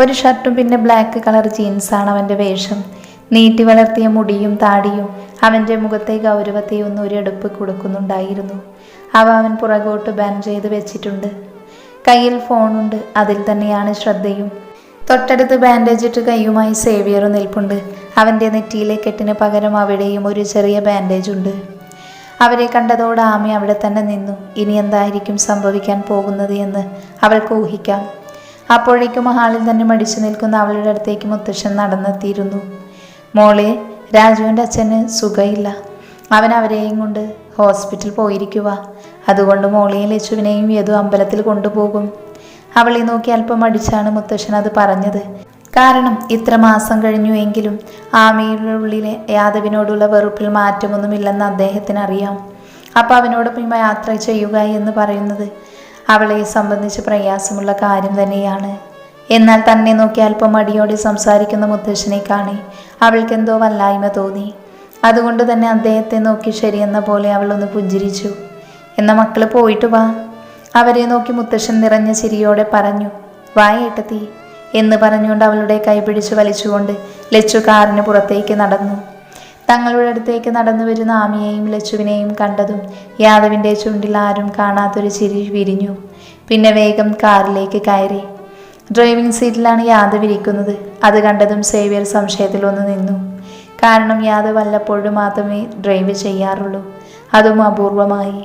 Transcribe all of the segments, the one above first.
ഒരു ഷർട്ടും പിന്നെ ബ്ലാക്ക് കളർ ജീൻസാണ് അവന്റെ വേഷം. നീട്ടി വളർത്തിയ മുടിയും താടിയും അവന്റെ മുഖത്തെ ഗൗരവത്തെ ഒന്ന് ഒരെടുപ്പ് കൊടുക്കുന്നുണ്ടായിരുന്നു. അവ അവൻ പുറകോട്ട് ബാൻ ചെയ്ത് വെച്ചിട്ടുണ്ട്. കയ്യിൽ ഫോണുണ്ട് അതിൽ തന്നെയാണ് ശ്രദ്ധയും. തൊട്ടടുത്ത് ബാൻഡേജ് ഇട്ട് കൈയുമായി സേവിയർ നിൽപ്പുണ്ട്. അവന്റെ നെറ്റിയിലെ കെട്ടിന് പകരം അവിടെയും ഒരു ചെറിയ ബാൻഡേജ് ഉണ്ട്. അവരെ കണ്ടതോടെ ആമി അവിടെ തന്നെ നിന്നു. ഇനി എന്തായിരിക്കും സംഭവിക്കാൻ പോകുന്നത് എന്ന് അവൾക്ക് ഊഹിക്കാം. അപ്പോഴേക്കും ഹാളിൽ തന്നെ മടിച്ചു നിൽക്കുന്ന അവളുടെ അടുത്തേക്ക് മുത്തശ്ശൻ നടന്നെത്തിയിരുന്നു. മോളെ രാജുവിന്റെ അച്ഛന് സുഖമില്ല അവൻ അവരെയും കൊണ്ട് ഹോസ്പിറ്റൽ പോയിരിക്കുക അതുകൊണ്ട് മോളെയും ലച്ചുവിനെയും യദു അമ്പലത്തിൽ കൊണ്ടുപോകും. അവളെ നോക്കി അല്പം അടിച്ചാണ് മുത്തശ്ശൻ അത് പറഞ്ഞത്. കാരണം ഇത്ര മാസം കഴിഞ്ഞു എങ്കിലും ആമയുടെ ഉള്ളിലെ യാദവിനോടുള്ള വെറുപ്പിൽ മാറ്റമൊന്നുമില്ലെന്ന് അദ്ദേഹത്തിന് അറിയാം അപ്പം അവനോടൊപ്പം യാത്ര ചെയ്യുക എന്ന് പറയുന്നത് അവളെ സംബന്ധിച്ച് പ്രയാസമുള്ള കാര്യം തന്നെയാണ്. എന്നാൽ തന്നെ നോക്കി അല്പം മടിയോടെ സംസാരിക്കുന്ന മുത്തശ്ശനെ കാണി അവൾക്കെന്തോ വല്ലായ്മ തോന്നി. അതുകൊണ്ട് തന്നെ അദ്ദേഹത്തെ നോക്കി ശരിയെന്ന പോലെ അവൾ ഒന്ന് പുഞ്ചിരിച്ചു. എന്നാൽ മക്കൾ പോയിട്ട് വാ. അവരെ നോക്കി മുത്തശ്ശൻ നിറഞ്ഞ ചിരിയോടെ പറഞ്ഞു വാ ഏട്ടത്തി എന്ന് പറഞ്ഞുകൊണ്ട് അവളുടെ കൈ പിടിച്ചു വലിച്ചുകൊണ്ട് ലച്ചു കാറിന് പുറത്തേക്ക് നടന്നു. തങ്ങളുടെ അടുത്തേക്ക് നടന്നു വരുന്ന ആമിയെയും ലച്ചുവിനെയും കണ്ടതും യാദവിന്റെ ചുണ്ടിൽ ആരും കാണാത്തൊരു ചിരി വിരിഞ്ഞു. പിന്നെ വേഗം കാറിലേക്ക് കയറി. ഡ്രൈവിംഗ് സീറ്റിലാണ് യാദവ് ഇരിക്കുന്നത്. അത് കണ്ടതും സേവ്യർ സംശയത്തിൽ ഒന്ന് നിന്നു. കാരണം യാദവ് വല്ലപ്പോഴും മാത്രമേ ഡ്രൈവ് ചെയ്യാറുള്ളൂ. അതും അപൂർവമായി.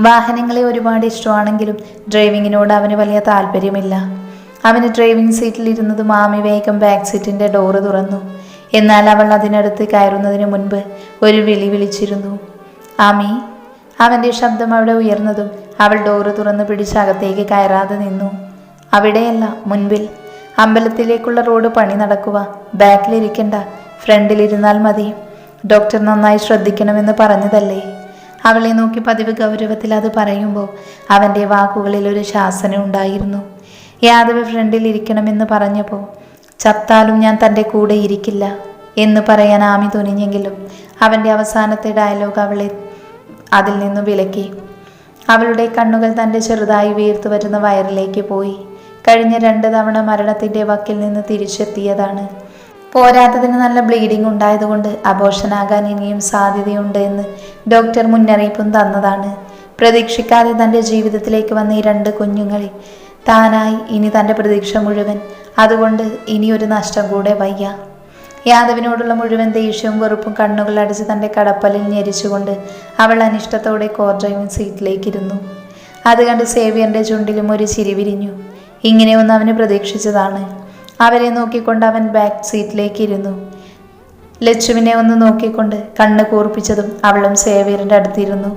വാഹനങ്ങളെ ഒരുപാട് ഇഷ്ടമാണെങ്കിലും ഡ്രൈവിങ്ങിനോട് അവന് വലിയ താല്പര്യമില്ല. അവന് ഡ്രൈവിംഗ് സീറ്റിൽ ആമി വേഗം ബാക്ക് സീറ്റിന്റെ ഡോറ് തുറന്നു. എന്നാൽ അവൾ അതിനടുത്ത് കയറുന്നതിന് മുൻപ് ഒരു വിളി വിളിച്ചിരുന്നു. ആമി അവന്റെ ശബ്ദം അവിടെ ഉയർന്നതും അവൾ ഡോറ് തുറന്ന് പിടിച്ച് അകത്തേക്ക് കയറാതെ നിന്നു. അവിടെയല്ല മുൻപിൽ. അമ്പലത്തിലേക്കുള്ള റോഡ് പണി നടക്കുക. ബാക്കിലിരിക്കണ്ട. ഫ്രണ്ടിലിരുന്നാൽ മതി. ഡോക്ടർ നന്നായി ശ്രദ്ധിക്കണമെന്ന് പറഞ്ഞതല്ലേ? അവളെ നോക്കി പതിവ് ഗൗരവത്തിൽ അത് പറയുമ്പോൾ അവന്റെ വാക്കുകളിൽ ഒരു ശാസന ഉണ്ടായിരുന്നു. യാദവ് ഫ്രണ്ടിൽ ഇരിക്കണമെന്ന് പറഞ്ഞപ്പോൾ ചത്താലും ഞാൻ തന്റെ കൂടെ ഇരിക്കില്ല. എന്ന് പറയാൻ ആമി തുനിഞ്ഞെങ്കിലും അവന്റെ അവസാനത്തെ ഡയലോഗ് അവളെ അതിൽ നിന്ന് വിലക്കി. അവളുടെ കണ്ണുകൾ തന്റെ ചെറുതായി വീർത്തു വരുന്ന വയറിലേക്ക് പോയി. കഴിഞ്ഞ രണ്ട് തവണ മരണത്തിന്റെ വക്കിൽ നിന്ന് തിരിച്ചെത്തിയതാണ്. പോരാത്തതിന് നല്ല ബ്ലീഡിംഗ് ഉണ്ടായതുകൊണ്ട് അബോഷനാകാൻ ഇനിയും സാധ്യതയുണ്ട് എന്ന് ഡോക്ടർ മുന്നറിയിപ്പും തന്നതാണ്. പ്രതീക്ഷിക്കാതെ തന്റെ ജീവിതത്തിലേക്ക് വന്ന ഈ രണ്ട് കുഞ്ഞുങ്ങളെ താനായി ഇനി തന്റെ പ്രതീക്ഷ മുഴുവൻ. അതുകൊണ്ട് ഇനിയൊരു നഷ്ടം കൂടെ വയ്യ. യാദവിനോടുള്ള മുഴുവൻ ദേഷ്യവും വെറുപ്പും കണ്ണുകൾ അടിച്ച് തന്റെ കടപ്പലിൽ ഞെരിച്ചുകൊണ്ട് അവൾ അനിഷ്ടത്തോടെ കോർ സീറ്റിലേക്കിരുന്നു. അത് കണ്ട് സേവിയറിന്റെ ചുണ്ടിലും ഒരു ചിരി വിരിഞ്ഞു. ഇങ്ങനെയൊന്നും അവന് പ്രതീക്ഷിച്ചതാണ്. അവരെ നോക്കിക്കൊണ്ട് അവൻ ബാക്ക് സീറ്റിലേക്ക് ഇരുന്നു ലച്ചുവിനെ ഒന്ന് നോക്കിക്കൊണ്ട് കണ്ണ് കൂർപ്പിച്ചതും അവളും സേവിയറിന്റെ അടുത്തിരുന്നു.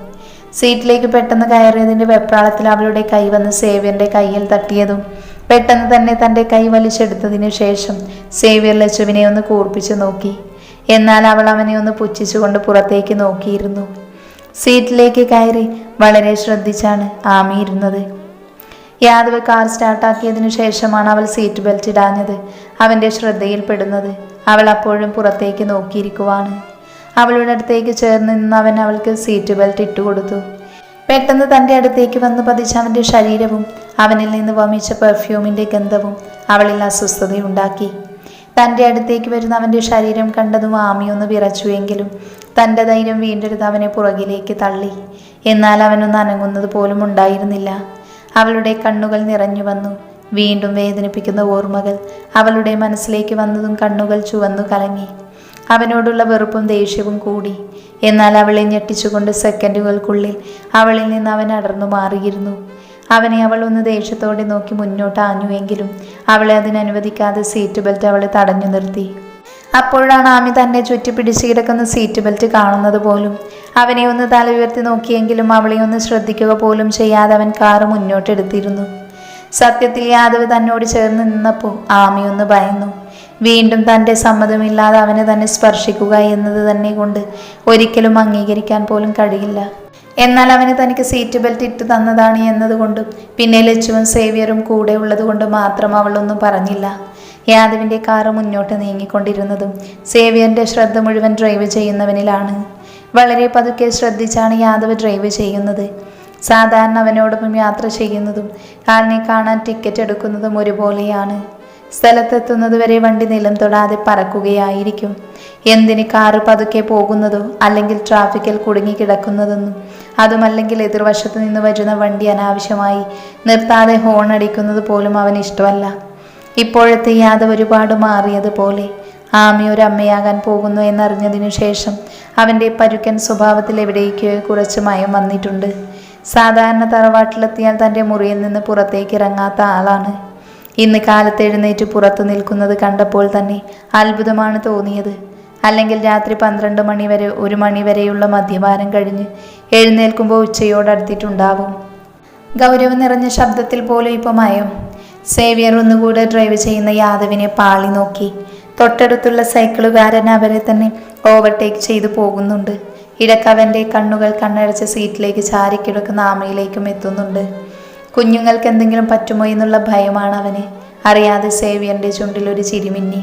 സീറ്റിലേക്ക് പെട്ടെന്ന് കയറിയതിന്റെ വെപ്രാളത്തിൽ അവളുടെ കൈ വന്ന് സേവിയറിന്റെ കയ്യിൽ തട്ടിയതും പെട്ടെന്ന് തന്നെ തന്റെ കൈ വലിച്ചെടുത്തതിന് ശേഷം സേവ്യർ ലച്ചുവിനെ ഒന്ന് കൂർപ്പിച്ചു നോക്കി. എന്നാൽ അവൾ അവനെ ഒന്ന് പുച്ഛിച്ചുകൊണ്ട് പുറത്തേക്ക് നോക്കിയിരുന്നു. സീറ്റിലേക്ക് കയറി വളരെ ശ്രദ്ധിച്ചാണ് ആമി ഇരുന്നത്. യാദവ് കാർ സ്റ്റാർട്ടാക്കിയതിനു ശേഷമാണ് അവൾ സീറ്റ് ബെൽറ്റ് ഇടാഞ്ഞത്. അവന്റെ ശ്രദ്ധയിൽപ്പെടുന്നത് അവൾ അപ്പോഴും പുറത്തേക്ക് നോക്കിയിരിക്കുവാണ്. അവളുടെ അടുത്തേക്ക് ചേർന്ന് നിന്ന് അവൻ അവൾക്ക് സീറ്റ് ബെൽറ്റ് ഇട്ടുകൊടുത്തു. പെട്ടെന്ന് തന്റെ അടുത്തേക്ക് വന്ന് പതിച്ച അവന്റെ ശരീരവും അവനിൽ നിന്ന് വമിച്ച പെർഫ്യൂമിന്റെ ഗന്ധവും അവളിൽ അസ്വസ്ഥതയുണ്ടാക്കി. തന്റെ അടുത്തേക്ക് വരുന്ന അവന്റെ ശരീരം കണ്ടതും ആമിയൊന്ന് വിറച്ചുവെങ്കിലും തന്റെ ധൈര്യം വീണ്ടെടുത്ത് അവനെ പുറകിലേക്ക് തള്ളി. എന്നാൽ അവനൊന്ന് അനങ്ങുന്നത് പോലും ഉണ്ടായിരുന്നില്ല. അവളുടെ കണ്ണുകൾ നിറഞ്ഞു വന്നു. വീണ്ടും വേദനിപ്പിക്കുന്ന ഓർമ്മകൾ അവളുടെ മനസ്സിലേക്ക് വന്നതും കണ്ണുകൾ ചുവന്നു കലങ്ങി. അവനോടുള്ള വെറുപ്പും ദേഷ്യവും കൂടി. എന്നാൽ അവളെ ഞെട്ടിച്ചുകൊണ്ട് സെക്കൻഡുകൾക്കുള്ളിൽ അവളിൽ നിന്ന് അവൻ അടർന്നു മാറിയിരുന്നു. അവനെ അവൾ ഒന്ന് ദേഷ്യത്തോടെ നോക്കി മുന്നോട്ട് ആഞ്ഞുവെങ്കിലും അവളെ അതിനനുവദിക്കാതെ സീറ്റ് ബെൽറ്റ് അവളെ തടഞ്ഞു നിർത്തി. അപ്പോഴാണ് ആമി തന്നെ ചുറ്റി പിടിച്ച് കിടക്കുന്ന സീറ്റ് ബെൽറ്റ് കാണുന്നത് പോലും. അവനെ ഒന്ന് തല ഉയർത്തി നോക്കിയെങ്കിലും അവളെ ഒന്ന് ശ്രദ്ധിക്കുക പോലും ചെയ്യാതെ അവൻ കാറ് മുന്നോട്ടെടുത്തിരുന്നു സത്യത്തിൽ യാദവ് തന്നോട് ചേർന്ന് നിന്നപ്പോൾ ആമി ഒന്ന് ഭയന്നു. വീണ്ടും തന്റെ സമ്മതമില്ലാതെ അവനെ തന്നെ സ്പർശിക്കുക എന്നത് തന്നെ കൊണ്ട് ഒരിക്കലും അംഗീകരിക്കാൻ പോലും കഴിയില്ല. എന്നാൽ അവന് തനിക്ക് സീറ്റ് ബെൽറ്റ് ഇട്ട് തന്നതാണ് എന്നതുകൊണ്ടും പിന്നെ ലച്ചുവും സേവിയറും കൂടെ ഉള്ളതുകൊണ്ട് മാത്രം അവളൊന്നും പറഞ്ഞില്ല. യാദവിന്റെ കാറ് മുന്നോട്ട് നീങ്ങിക്കൊണ്ടിരുന്നതും സേവിയറിന്റെ ശ്രദ്ധ മുഴുവൻ ഡ്രൈവ് ചെയ്യുന്നവനിലാണ്. വളരെ പതുക്കെ ശ്രദ്ധിച്ചാണ് യാദവ് ഡ്രൈവ് ചെയ്യുന്നത്. സാധാരണ അവനോടൊപ്പം യാത്ര ചെയ്യുന്നതും ആളിനെ കാണാൻ ടിക്കറ്റ് എടുക്കുന്നതും ഒരുപോലെയാണ്. സ്ഥലത്തെത്തുന്നതുവരെ വണ്ടി നിലം തൊടാതെ പറക്കുകയായിരിക്കും. എന്തിന് കാറ് പതുക്കെ പോകുന്നതോ അല്ലെങ്കിൽ ട്രാഫിക്കിൽ കുടുങ്ങിക്കിടക്കുന്നതെന്നും അതുമല്ലെങ്കിൽ എതിർവശത്ത് നിന്ന് വരുന്ന വണ്ടി അനാവശ്യമായി നിർത്താതെ ഹോൺ അടിക്കുന്നത് പോലും അവന് ഇഷ്ടമല്ല. ഇപ്പോഴത്തെ യാദവ് ഒരുപാട് മാറിയതുപോലെ ആമി ഒരു അമ്മയാകാൻ പോകുന്നു എന്നറിഞ്ഞതിനു ശേഷം അവന്റെ പരുക്കൻ സ്വഭാവത്തിൽ എവിടേക്കോ കുറച്ച് മയം വന്നിട്ടുണ്ട്. സാധാരണ തറവാട്ടിലെത്തിയാൽ തന്റെ മുറിയിൽ നിന്ന് പുറത്തേക്ക് ഇറങ്ങാത്ത ആളാണ്. ഇന്ന് കാലത്ത് എഴുന്നേറ്റ് പുറത്തു നിൽക്കുന്നത് കണ്ടപ്പോൾ തന്നെ അത്ഭുതമാണ് തോന്നിയത്. അല്ലെങ്കിൽ രാത്രി പന്ത്രണ്ട് മണി വരെ ഒരു മണി വരെയുള്ള മദ്യപാനം കഴിഞ്ഞ് എഴുന്നേൽക്കുമ്പോൾ ഉച്ചയോടടുത്തിട്ടുണ്ടാവും. ഗൗരവം നിറഞ്ഞ ശബ്ദത്തിൽ പോലും ഇപ്പം മയം. സേവിയർ ഒന്നുകൂടെ ഡ്രൈവ് ചെയ്യുന്ന യാദവിനെ പാളി നോക്കി. തൊട്ടടുത്തുള്ള സൈക്കിളുകാരൻ അവരെ തന്നെ ഓവർടേക്ക് ചെയ്തു പോകുന്നുണ്ട്. ഇടക്കവന്റെ കണ്ണുകൾ കണ്ണടച്ച സീറ്റിലേക്ക് ചാരിക്കിടക്കുന്ന ആമയിലേക്കും എത്തുന്നുണ്ട്. കുഞ്ഞുങ്ങൾക്ക് എന്തെങ്കിലും പറ്റുമോ എന്നുള്ള ഭയമാണ് അവന്. അറിയാതെ സേവ്യന്റെ ചുണ്ടിൽ ഒരു ചിരിമിന്നി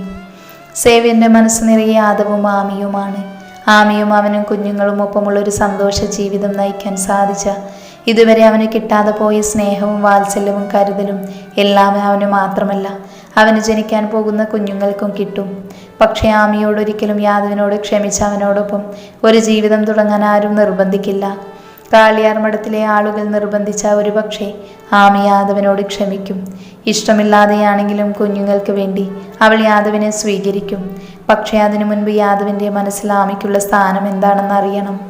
സേവ്യന്റെ മനസ്സ് നിറയെ ആദവും ആമിയുമാണ്. ആമിയും അവനും കുഞ്ഞുങ്ങളും ഒപ്പമുള്ള ഒരു സന്തോഷ ജീവിതം നയിക്കാൻ സാധിച്ച ഇതുവരെ അവന് കിട്ടാതെ പോയ സ്നേഹവും വാത്സല്യവും കരുതലും എല്ലാം അവന് മാത്രമല്ല. അവന് ജനിക്കാൻ പോകുന്ന കുഞ്ഞുങ്ങൾക്കും കിട്ടും. പക്ഷെ ആമിയോടൊരിക്കലും യാദവിനോട് ക്ഷമിച്ച അവനോടൊപ്പം ഒരു ജീവിതം തുടങ്ങാൻ ആരും നിർബന്ധിക്കില്ല. കാളിയാർ മഠത്തിലെ ആളുകൾ നിർബന്ധിച്ച ഒരുപക്ഷെ ആമി യാദവനോട് ക്ഷമിക്കും. ഇഷ്ടമില്ലാതെയാണെങ്കിലും കുഞ്ഞുങ്ങൾക്ക് വേണ്ടി അവൾ യാദവിനെ സ്വീകരിക്കും. പക്ഷേ അതിനു മുൻപ് യാദവിന്റെ മനസ്സിൽ ആമിക്കുള്ള സ്ഥാനം എന്താണെന്ന് അറിയണം.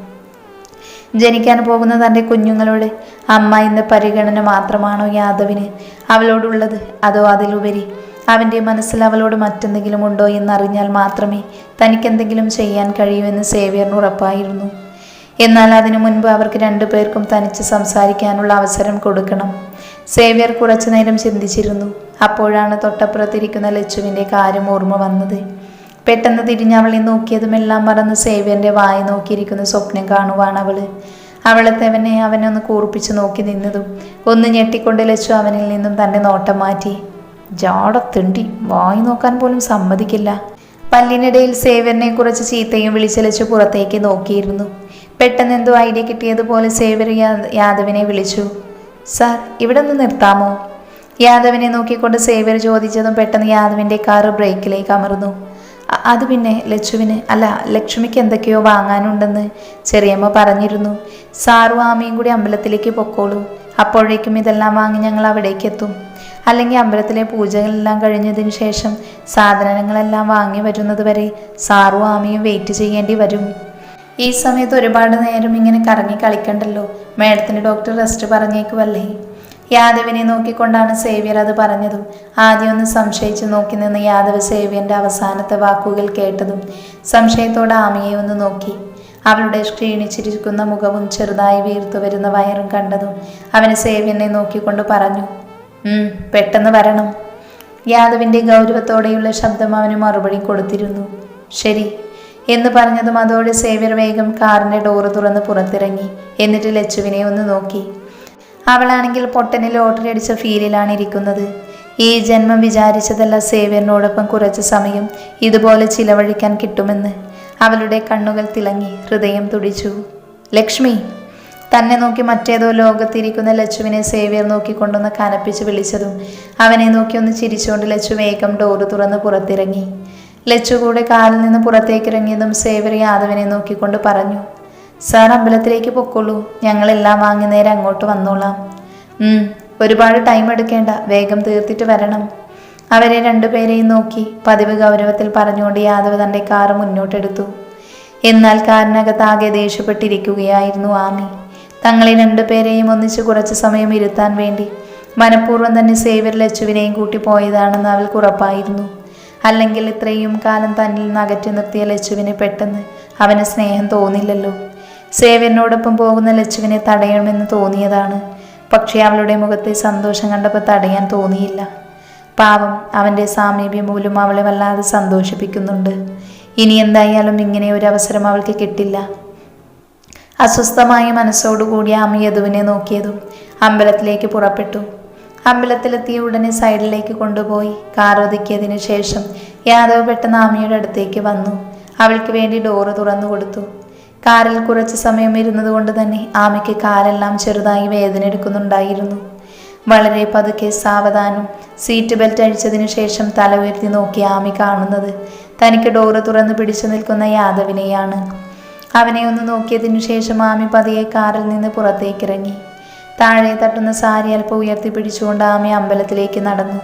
ജനിക്കാൻ പോകുന്ന തന്റെ കുഞ്ഞുങ്ങളോട് അമ്മ എന്ന പരിഗണന മാത്രമാണോ യാദവിന് അവളോടുള്ളത്? അതോ അതിലുപരി അവന്റെ മനസ്സിൽ അവളോട് മറ്റെന്തെങ്കിലും ഉണ്ടോ എന്നറിഞ്ഞാൽ മാത്രമേ തനിക്കെന്തെങ്കിലും ചെയ്യാൻ കഴിയൂ എന്ന് സേവിയറിന് ഉറപ്പായിരുന്നു. എന്നാൽ അതിനു മുൻപ് അവർക്ക് രണ്ടുപേർക്കും തനിച്ച് സംസാരിക്കാനുള്ള അവസരം കൊടുക്കണം. സേവ്യർ കുറച്ചു നേരം ചിന്തിച്ചിരുന്നു. അപ്പോഴാണ് തൊട്ടപ്പുറത്തിരിക്കുന്ന ലച്ചുവിന്റെ കാര്യം ഓർമ്മ വന്നത്. പെട്ടെന്ന് തിരിഞ്ഞ് അവളെ നോക്കിയതുമെല്ലാം മറന്ന് സേവ്യന്റെ വായി നോക്കിയിരിക്കുന്ന സ്വപ്നം കാണുവാണ് അവൾ. അവളെത്തവനെ അവനൊന്ന് കൂർപ്പിച്ച് നോക്കി നിന്നതും ഒന്ന് ഞെട്ടിക്കൊണ്ട് ലച്ചു അവനിൽ നിന്നും തന്റെ നോട്ടം മാറ്റി. ജാടത്തിണ്ടി വായി നോക്കാൻ പോലും സമ്മതിക്കില്ല. പല്ലിനിടയിൽ സേവ്യനെ കുറച്ച് ചീത്തയും വിളിച്ചലച്ചു പുറത്തേക്ക് നോക്കിയിരുന്നു. പെട്ടെന്ന് എന്തോ ഐഡിയ കിട്ടിയതുപോലെ പോലെ യാ- യാദവിനെ വിളിച്ചു. സാർ ഇവിടെ ഒന്ന് നിർത്താമോ? യാദവിനെ നോക്കിക്കൊണ്ട് സേവ്യർ ചോദിച്ചതും പെട്ടെന്ന് യാദവിന്റെ കാറ് ബ്രേക്കിലേക്ക് അമർന്നു. അത് പിന്നെ ലച്ചുവിന് അല്ല ലക്ഷ്മിക്ക് എന്തൊക്കെയോ വാങ്ങാനുണ്ടെന്ന് ചെറിയമ്മ പറഞ്ഞിരുന്നു. സാറും ആമയും കൂടി അമ്പലത്തിലേക്ക് പൊക്കോളൂ. അപ്പോഴേക്കും ഇതെല്ലാം വാങ്ങി ഞങ്ങൾ അവിടേക്ക് എത്തും. അല്ലെങ്കിൽ അമ്പലത്തിലെ പൂജകളെല്ലാം കഴിഞ്ഞതിന് ശേഷം സാധനങ്ങളെല്ലാം വാങ്ങി വരുന്നത് വരെ സാറും ആമയും വെയിറ്റ് ചെയ്യേണ്ടി വരും. ഈ സമയത്ത് ഒരുപാട് നേരം ഇങ്ങനെ കറങ്ങി കളിക്കണ്ടല്ലോ? മേഡത്തിന് ഡോക്ടർ റെസ്റ്റ് പറഞ്ഞേക്കുവല്ലേ? യാദവിനെ നോക്കിക്കൊണ്ടാണ് സേവ്യർ അത് പറഞ്ഞതും. ആദ്യം ഒന്ന് സംശയിച്ച് നോക്കി നിന്ന് യാദവ് സേവ്യന്റെ അവസാനത്തെ വാക്കുകൾ കേട്ടതും സംശയത്തോടെ ആമിയെ ഒന്ന് നോക്കി. അവളുടെ ക്ഷീണിച്ചിരിക്കുന്ന മുഖവും ചെറുതായി വീർത്തു വരുന്ന വയറും കണ്ടതും അവന് സേവ്യനെ നോക്കിക്കൊണ്ട് പറഞ്ഞു "ഉം, പെട്ടെന്ന് വരണം. യാദവിന്റെ ഗൗരവത്തോടെയുള്ള ശബ്ദം അവന് മറുപടി കൊടുത്തിരുന്നു. ശരി എന്ന് പറഞ്ഞതും അതോടെ സേവ്യർ വേഗം കാറിന്റെ ഡോറ് തുറന്ന് പുറത്തിറങ്ങി. എന്നിട്ട് ലച്ചുവിനെ ഒന്ന് നോക്കി. അവളാണെങ്കിൽ പൊട്ടനിൽ ലോട്ടറി അടിച്ച ഫീലിലാണ് ഇരിക്കുന്നത്. ഈ ജന്മം വിചാരിച്ചതല്ല സേവ്യറിനോടൊപ്പം കുറച്ച് സമയം ഇതുപോലെ ചിലവഴിക്കാൻ കിട്ടുമെന്ന്. അവളുടെ കണ്ണുകൾ തിളങ്ങി ഹൃദയം തുടിച്ചു. ലക്ഷ്മി തന്നെ നോക്കി മറ്റേതോ ലോകത്തിരിക്കുന്ന ലച്ചുവിനെ സേവ്യർ നോക്കിക്കൊണ്ടൊന്ന് കനപ്പിച്ച് വിളിച്ചതും അവനെ നോക്കി ഒന്ന് ചിരിച്ചുകൊണ്ട് ലച്ചു വേഗം ഡോറ് തുറന്ന് പുറത്തിറങ്ങി. ലച്ചു കൂടെ കാലിൽ നിന്ന് പുറത്തേക്ക് ഇറങ്ങിയതും സേവ്യർ യാദവിനെ നോക്കിക്കൊണ്ട് പറഞ്ഞു സാർ അമ്പലത്തിലേക്ക് പൊക്കോളൂ. ഞങ്ങളെല്ലാം വാങ്ങി നേരെ അങ്ങോട്ട് വന്നോളാം. ഒരുപാട് ടൈം എടുക്കേണ്ട. വേഗം തീർത്തിട്ട് വരണം. അവരെ രണ്ടുപേരെയും നോക്കി പതിവ് ഗൗരവത്തിൽ പറഞ്ഞുകൊണ്ട് യാദവ് തന്റെ കാറ് മുന്നോട്ടെടുത്തു. എന്നാൽ കാറിനകത്താകെ ദേഷ്യപ്പെട്ടിരിക്കുകയായിരുന്നു ആമി. തങ്ങളെ രണ്ടുപേരെയും ഒന്നിച്ച് കുറച്ച് സമയം ഇരുത്താൻ വേണ്ടി മനഃപൂർവം തന്നെ സേവ്യർ ലച്ചുവിനെയും കൂട്ടി പോയതാണെന്ന് അവൾക്ക് ഉറപ്പായിരുന്നു. അല്ലെങ്കിൽ ഇത്രയും കാലം തന്നിൽ നിന്ന് അകറ്റി നിർത്തിയ ലച്ചുവിന് പെട്ടെന്ന് അവന് സ്നേഹം തോന്നില്ലല്ലോ. സേവ്യനോടൊപ്പം പോകുന്ന ലച്ചുവിനെ തടയണമെന്ന് തോന്നിയതാണ്. പക്ഷേ അവളുടെ മുഖത്തെ സന്തോഷം കണ്ടപ്പോൾ തടയാൻ തോന്നിയില്ല. പാവം അവന്റെ സാമീപ്യം മൂലം അവളെ വല്ലാതെ സന്തോഷിപ്പിക്കുന്നുണ്ട്. ഇനി എന്തായാലും ഇങ്ങനെ ഒരു അവസരം അവൾക്ക് കിട്ടില്ല. അസ്വസ്ഥമായ മനസ്സോടുകൂടി അമ്മ യദുവിനെ നോക്കിയതും അമ്പലത്തിലേക്ക് പുറപ്പെട്ടു. അമ്പലത്തിലെത്തിയ ഉടനെ സൈഡിലേക്ക് കൊണ്ടുപോയി. കാർ ഒതുക്കിയതിനു ശേഷം യാദവ് പെട്ടെന്ന് അമ്മയുടെ അടുത്തേക്ക് വന്നു. അവൾക്ക് വേണ്ടി ഡോറ് തുറന്നു കൊടുത്തു. കാറിൽ കുറച്ച് സമയം ഇരുന്നത് കൊണ്ട് തന്നെ ആമയ്ക്ക് കാലെല്ലാം ചെറുതായി വേദന എടുക്കുന്നുണ്ടായിരുന്നു. വളരെ പതുക്കെ സാവധാനം സീറ്റ് ബെൽറ്റ് അഴിച്ചതിനു ശേഷം തല ഉയർത്തി നോക്കി ആമി കാണുന്നത്. തനിക്ക് ഡോറ് തുറന്ന് പിടിച്ചു നിൽക്കുന്ന യാദവിനെയാണ്. അവനെ ഒന്ന് നോക്കിയതിനു ശേഷം ആമി പതിയെ കാറിൽ നിന്ന് പുറത്തേക്കിറങ്ങി. താഴെ തട്ടുന്ന സാരി അല്പം ഉയർത്തി പിടിച്ചുകൊണ്ട് ആമി അമ്പലത്തിലേക്ക് നടന്നു.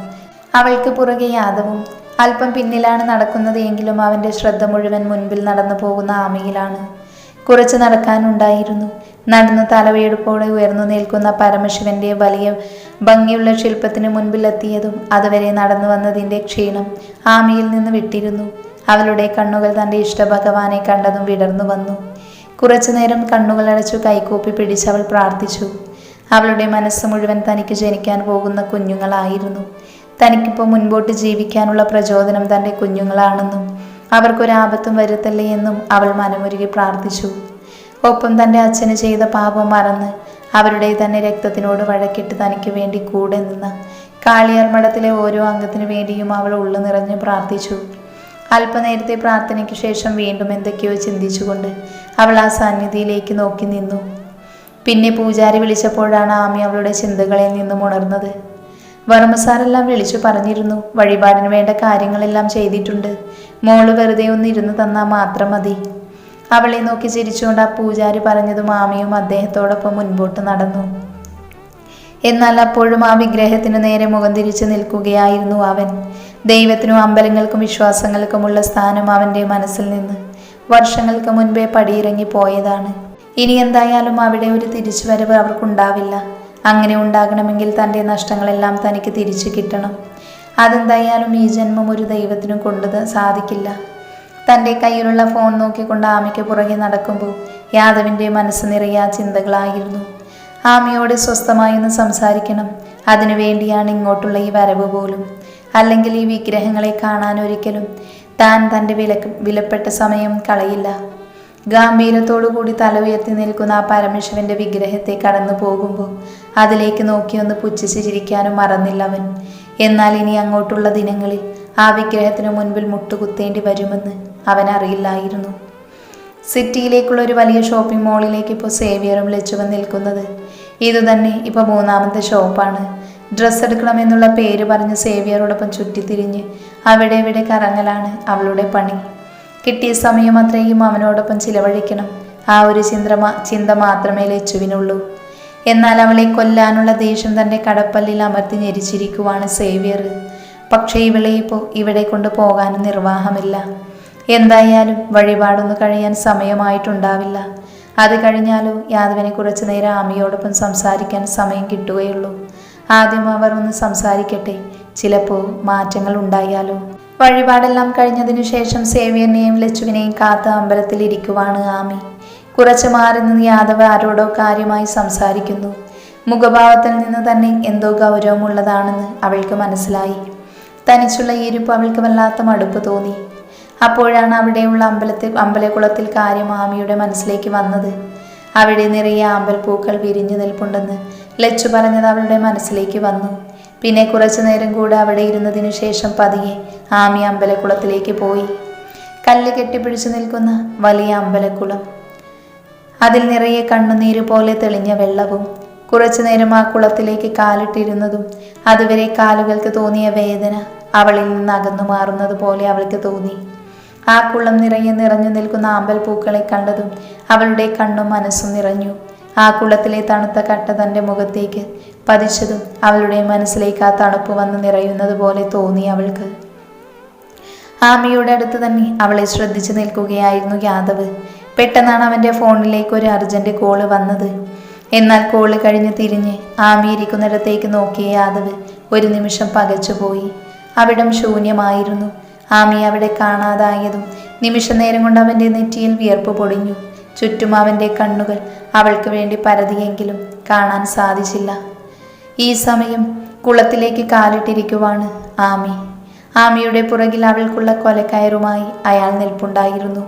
അവൾക്ക് പുറകെ യാദവും അല്പം പിന്നിലാണ് നടക്കുന്നത് എങ്കിലും അവന്റെ ശ്രദ്ധ മുഴുവൻ മുൻപിൽ നടന്നു പോകുന്ന ആമയിലാണ്. കുറച്ച് നടക്കാനുണ്ടായിരുന്നു നടന്ന് തലവെടുപ്പോടെ ഉയർന്നു നിൽക്കുന്ന പരമശിവന്റെ വലിയ ഭംഗിയുള്ള ശില്പത്തിന് മുൻപിലെത്തിയതും അതുവരെ നടന്നു വന്നതിന്റെ ക്ഷീണം ആമയിൽ നിന്ന് വിട്ടിരുന്നു. അവളുടെ കണ്ണുകൾ തന്റെ ഇഷ്ടഭഗവാനെ കണ്ടതും വിടർന്നു വന്നു. കുറച്ചു നേരം കണ്ണുകൾ അടച്ചു കൈകൂപ്പി പിടിച്ച് അവൾ പ്രാർത്ഥിച്ചു. അവളുടെ മനസ്സ് മുഴുവൻ തനിക്ക് ജനിക്കാൻ പോകുന്ന കുഞ്ഞുങ്ങളായിരുന്നു. തനിക്കിപ്പോൾ മുൻപോട്ട് ജീവിക്കാനുള്ള പ്രചോദനം തന്റെ കുഞ്ഞുങ്ങളാണെന്നും അവർക്കൊരാപത്തും വരുത്തല്ലേ എന്നും അവൾ മനമുരുകി പ്രാർത്ഥിച്ചു. ഒപ്പം തന്റെ അച്ഛന് ചെയ്ത പാപം മറന്ന് അവരുടെ തന്നെ രക്തത്തിനോട് വഴക്കിട്ട് തനിക്ക് വേണ്ടി കൂടെ നിന്ന് കാളിയാർ മഠത്തിലെ ഓരോ അംഗത്തിനു വേണ്ടിയും അവൾ ഉള്ളു നിറഞ്ഞ് പ്രാർത്ഥിച്ചു. അല്പനേരത്തെ പ്രാർത്ഥനയ്ക്ക് ശേഷം വീണ്ടും എന്തൊക്കെയോ ചിന്തിച്ചുകൊണ്ട് അവൾ ആ സന്നിധിയിലേക്ക് നോക്കി നിന്നു. പിന്നെ പൂജാരി വിളിച്ചപ്പോഴാണ് ആമി അവളുടെ ചിന്തകളിൽ നിന്നും ഉണർന്നത്. വർമ്മസാറെല്ലാം വിളിച്ചു പറഞ്ഞിരുന്നു വഴിപാടിന് വേണ്ട കാര്യങ്ങളെല്ലാം ചെയ്തിട്ടുണ്ട്. മോൾ വെറുതെ ഒന്ന് ഇരുന്ന് തന്നാൽ മാത്രം മതി. അവളെ നോക്കി ചിരിച്ചുകൊണ്ട് ആ പൂജാരി പറഞ്ഞതും ആമിയും അദ്ദേഹത്തോടൊപ്പം മുൻപോട്ട് നടന്നു. എന്നാൽ അപ്പോഴും ആ വിഗ്രഹത്തിനു നേരെ മുഖം തിരിച്ചു നിൽക്കുകയായിരുന്നു അവൻ. ദൈവത്തിനും അമ്പലങ്ങൾക്കും വിശ്വാസങ്ങൾക്കുമുള്ള സ്ഥാനം അവന്റെ മനസ്സിൽ നിന്ന്. വർഷങ്ങൾക്ക് മുൻപേ പടിയിറങ്ങി പോയതാണ്. ഇനി എന്തായാലും അവിടെ ഒരു തിരിച്ചുവരവ് അവർക്കുണ്ടാവില്ല. അങ്ങനെ ഉണ്ടാകണമെങ്കിൽ തന്റെ നഷ്ടങ്ങളെല്ലാം തനിക്ക് തിരിച്ചു കിട്ടണം. അതെന്തായാലും ഈ ജന്മം ഒരു ദൈവത്തിനും കൊണ്ടത് സാധിക്കില്ല. തന്റെ കയ്യിലുള്ള ഫോൺ നോക്കിക്കൊണ്ട് ആമയ്ക്ക് പുറകെ നടക്കുമ്പോൾ യാദവിന്റെ മനസ്സ് നിറയ ചിന്തകളായിരുന്നു. ആമയോട് സ്വസ്ഥമായി ഒന്ന് സംസാരിക്കണം അതിനുവേണ്ടിയാണ് ഇങ്ങോട്ടുള്ള ഈ വരവ് പോലും. അല്ലെങ്കിൽ ഈ വിഗ്രഹങ്ങളെ കാണാൻ ഒരിക്കലും താൻ തന്റെ വിലക്ക് വിലപ്പെട്ട സമയം കളയില്ല. ഗാംഭീര്യത്തോടുകൂടി തല ഉയർത്തി നിൽക്കുന്ന ആ പരമേശ്വരന്റെ വിഗ്രഹത്തെ കടന്നു പോകുമ്പോൾ അതിലേക്ക് നോക്കിയൊന്ന് പുച്ഛിച്ച് ചിരിക്കാനും മറന്നില്ല അവൻ. എന്നാൽ ഇനി അങ്ങോട്ടുള്ള ദിനങ്ങളിൽ ആ വിഗ്രഹത്തിനു മുൻപിൽ മുട്ടുകുത്തേണ്ടി വരുമെന്ന് അവൻ അറിയില്ലായിരുന്നു. സിറ്റിയിലേക്കുള്ള ഒരു വലിയ ഷോപ്പിംഗ് മാളിലേക്ക് ഇപ്പോൾ സേവിയറും ലച്ചുവും നിൽക്കുന്നത് ഇതുതന്നെ ഇപ്പോൾ മൂന്നാമത്തെ ഷോപ്പാണ്. ഡ്രസ്സ് എടുക്കണമെന്നുള്ള പേര് പറഞ്ഞ് സേവിയറോടൊപ്പം ചുറ്റിത്തിരിഞ്ഞ് അവിടെ ഇവിടെ കറങ്ങലാണ് അവളുടെ പണി. കിട്ടിയ സമയം അത്രയും അവനോടൊപ്പം ചിലവഴിക്കണം. ആ ഒരു ചിന്ത ചിന്ത മാത്രമേ ലച്ചുവിനുള്ളൂ. എന്നാൽ അവളെ കൊല്ലാനുള്ള ദേഷ്യം തന്റെ കടപ്പല്ലിൽ അമർത്തി ഞെരിച്ചിരിക്കുവാണ് സേവിയർ. പക്ഷേ ഇവളെ ഇപ്പോൾ ഇവിടെ കൊണ്ട് പോകാനും നിർവാഹമില്ല. എന്തായാലും വഴിപാടൊന്നു കഴിയാൻ സമയമായിട്ടുണ്ടാവില്ല. അത് കഴിഞ്ഞാലോ യാദവിനെ കുറച്ചു നേരം ആമിയോടൊപ്പം സംസാരിക്കാൻ സമയം കിട്ടുകയുള്ളൂ. ആദ്യം അവർ ഒന്ന് സംസാരിക്കട്ടെ. ചിലപ്പോൾ മാറ്റങ്ങൾ ഉണ്ടായാലോ. വഴിപാടെല്ലാം കഴിഞ്ഞതിനു ശേഷം സേവ്യനെയും ലച്ചുവിനെയും കാത്ത് അമ്പലത്തിൽ ഇരിക്കുവാണ് ആമി. കുറച്ച് മാറി നിന്ന് യാദവ് ആരോടോ കാര്യമായി സംസാരിക്കുന്നു. മുഖഭാവത്തിൽ നിന്ന് തന്നെ എന്തോ ഗൗരവമുള്ളതാണെന്ന് അവൾക്ക് മനസ്സിലായി. തനിച്ചുള്ള ഈ ഇരിപ്പ് അവൾക്ക് വല്ലാത്ത മടുപ്പ് തോന്നി. അപ്പോഴാണ് അവിടെയുള്ള അമ്പലത്തിൽ അമ്പലക്കുളത്തിൽ കാര്യം ആമിയുടെ മനസ്സിലേക്ക് വന്നത്. അവിടെ നിറയെ ആമ്പൽപ്പൂക്കൾ വിരിഞ്ഞു നിൽപ്പുണ്ടെന്ന് ലച്ചു പറഞ്ഞത് അവളുടെ മനസ്സിലേക്ക് വന്നു. പിന്നെ കുറച്ചു നേരം കൂടെ അവിടെ ഇരുന്നതിനു ശേഷം പതിയെ ആമി അമ്പലക്കുളത്തിലേക്ക് പോയി. കല്ല് കെട്ടിപ്പിടിച്ചു നിൽക്കുന്ന വലിയ അമ്പലക്കുളം. അതിൽ നിറയെ കണ്ണുനീര് പോലെ തെളിഞ്ഞ വെള്ളവും കുറച്ചു നേരം ആ കുളത്തിലേക്ക് കാലിട്ടിരുന്നതും അതുവരെ കാലുകൾക്ക് തോന്നിയ വേദന അവളിൽ നിന്ന് അകന്നു മാറുന്നത് പോലെ അവൾക്ക് തോന്നി. ആ കുളം നിറയെ നിറഞ്ഞു നിൽക്കുന്ന ആമ്പൽ പൂക്കളെ കണ്ടതും അവളുടെ കണ്ണും മനസ്സും നിറഞ്ഞു. ആ കുളത്തിലെ തണുത്ത കട്ട തന്റെ മുഖത്തേക്ക് പതിച്ചതും അവളുടെ മനസ്സിലേക്ക് ആ തണുപ്പ് വന്ന് നിറയുന്നത് പോലെ തോന്നി അവൾക്ക്. ആമിയുടെ അടുത്ത് തന്നെ അവളെ ശ്രദ്ധിച്ചു നിൽക്കുകയായിരുന്നു യാദവ്. പെട്ടെന്നാണ് അവന്റെ ഫോണിലേക്ക് ഒരു അർജന്റ് കോൾ വന്നത്. എന്നാൽ കോൾ കഴിഞ്ഞ് തിരിഞ്ഞ് ആമി ഇരിക്കുന്നിടത്തേക്ക് നോക്കിയ യാദവ് ഒരു നിമിഷം പകച്ചുപോയി. അവിടം ശൂന്യമായിരുന്നു. ആമി അവിടെ കാണാതായതും നിമിഷനേരം കൊണ്ട് അവന്റെ നെറ്റിയിൽ വിയർപ്പ് പൊടിഞ്ഞു. ചുറ്റും അവന്റെ കണ്ണുകൾ അവൾക്ക് വേണ്ടി പരതിയെങ്കിലും കാണാൻ സാധിച്ചില്ല. ഈ സമയം കുളത്തിലേക്ക് കാലിട്ടിരിക്കുവാണ് ആമി. ആമിയുടെ പുറകിൽ അവൾക്കുള്ള കൊലക്കയറുമായി അയാൾ നിൽപ്പുണ്ടായിരുന്നു.